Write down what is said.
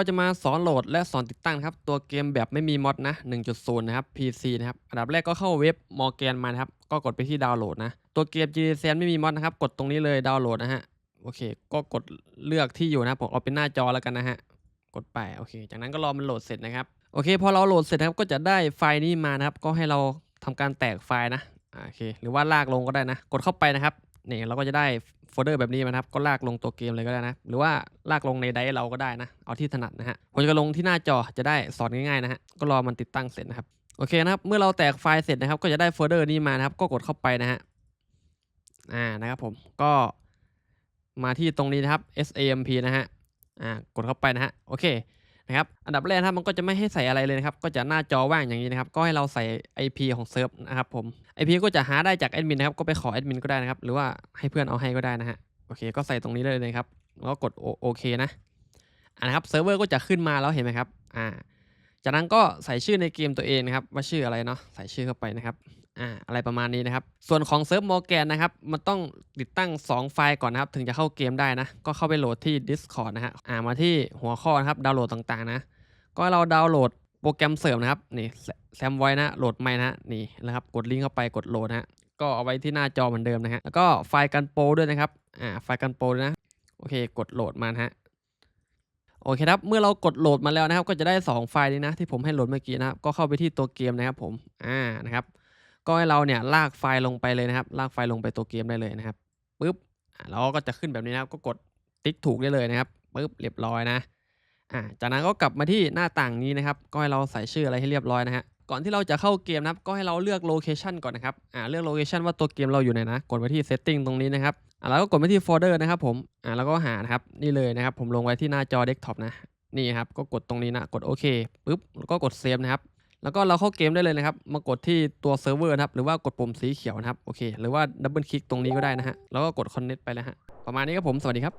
ก็จะมาสอนโหลดและสอนติดตั้งครับ ตัวเกมแบบไม่มีมอดนะ 1.0 นะครับ PC นะครับ อันดับแรกก็เข้าเว็บมอร์แกนมานะครับ ก็กดไปที่ดาวน์โหลดนะ ตัวเกม g s n ไม่มีมอดนะครับ กดตรงนี้เลยดาวน์โหลดนะฮะ โอเค ก็กดเลือกที่อยู่นะผมเอาเป็นหน้าจอแล้วกันนะฮะ กดไป โอเค จากนั้นก็รอมันโหลดเสร็จนะครับ โอเค พอเราโหลดเสร็จนะครับ ก็จะได้ไฟล์นี้มานะครับ ก็ให้เราทำการแตกไฟล์นะ โอเค หรือว่าลากลงก็ได้นะ กดเข้าไปนะครับ นี่เราก็จะได้ โฟลเดอร์แบบนี้มานะครับ ก็ลากลงตัวเกมเลยก็ได้นะ หรือว่าลากลงในไดร์เราก็ได้นะ เอาที่ถนัดนะฮะผมจะลงที่หน้าจอจะได้สอนง่ายๆนะฮะ ก็รอมันติดตั้งเสร็จนะครับ โอเคนะครับ เมื่อเราแตกไฟล์เสร็จนะครับ ก็จะได้โฟลเดอร์นี้มานะครับ ก็กดเข้าไปนะฮะ อ่า นะครับผม ก็มาที่ตรงนี้นะครับ SAMP นะฮะ อ่า กดเข้าไปนะฮะ โอเค นะครับอันดับแรกนะครับมันก็จะไม่ให้ใส่อะไรเลยนะครับก็จะหน้าจอว่างอย่างนี้นะครับก็ให้เราใส่ IP ของเซิร์ฟนะครับผม IP ก็จะหาได้จากแอดมินนะครับก็ไปขอแอดมินก็ได้นะครับหรือว่าให้เพื่อนเอาให้ก็ได้นะฮะโอเค ก็ใส่ตรงนี้เลยนะครับแล้วก็กดโอเคนะอ่านะครับเซิร์ฟเวอร์ก็จะขึ้นมาแล้วเห็นไหมครับอ่าจากนั้นก็ใส่ชื่อในเกมตัวเองนะครับว่าชื่ออะไรเนาะใส่ชื่อเข้าไปนะครับอ่าอะไรประมาณนี้นะครับ ส่วนของเซิร์ฟโมแกนนะครับ มันต้องติดตั้ง 2 ไฟล์ก่อนนะครับ ถึงจะเข้าเกมได้นะ ก็เข้าไปโหลดที่ Discord นะฮะอ่ามาที่หัวข้อนะครับดาวน์โหลดต่างๆนะ ก็เราดาวน์โหลดโปรแกรมเสริมนะครับนี่แซมไว้นะโหลดใหม่นะนี่นะครับกดลิงก์เข้าไปกดโหลดนะฮะก็เอาไว้ที่หน้าจอเหมือนเดิมนะฮะแล้วก็ไฟล์กันโปรด้วยนะครับอ่าไฟล์กันโปรนะโอเค กดโหลดมานะฮะโอเคครับ เมื่อเรากดโหลดมาแล้วนะครับ ก็จะได้ 2 ไฟล์นี้นะ ที่ผมให้โหลดเมื่อกี้นะครับ ก็เข้าไปที่ตัวเกมนะครับผม อ่า นะครับ ก็ให้เราเนี่ยลากไฟล์ลงไปเลยนะครับ ลากไฟล์ลงไปตัวเกมได้เลยนะครับปึ๊บอ่าก็จะขึ้นแบบนี้นะครับก็กดติ๊กถูกได้เลยนะครับปึ๊บเรียบร้อยนะอ่าจากนั้นก็กลับมาที่หน้าต่างนี้นะครับ ก็ให้เราใส่ชื่ออะไรให้เรียบร้อยนะฮะก่อนที่เราจะเข้าเกมนะครับก็ให้เราเลือกโลเคชันก่อนนะครับอ่าเลือกโลเคชันว่าตัวเกมเราอยู่ไหนนะ กดไปที่ setting ตรงนี้นะครับอ่าแล้วก็กดไปที่โฟลเดอร์นะครับผมอ่าแล้วก็หานะครับนี่เลยนะครับ ผมลงไว้ที่หน้าจอเดสก์ท็อปนะนี่ครับก็กดตรงนี้นะกดโอเคปึ๊บแล้วก็กดเซฟนะครับ แล้วก็เราเข้าเกมได้เลยนะครับ มากดที่ตัวเซิร์ฟเวอร์นะครับ หรือว่ากดปุ่มสีเขียวนะครับ โอเค หรือว่าดับเบิลคลิกตรงนี้ก็ได้นะฮะ แล้วก็กด connect ไปแล้วฮะ ประมาณนี้ครับผม สวัสดีครับ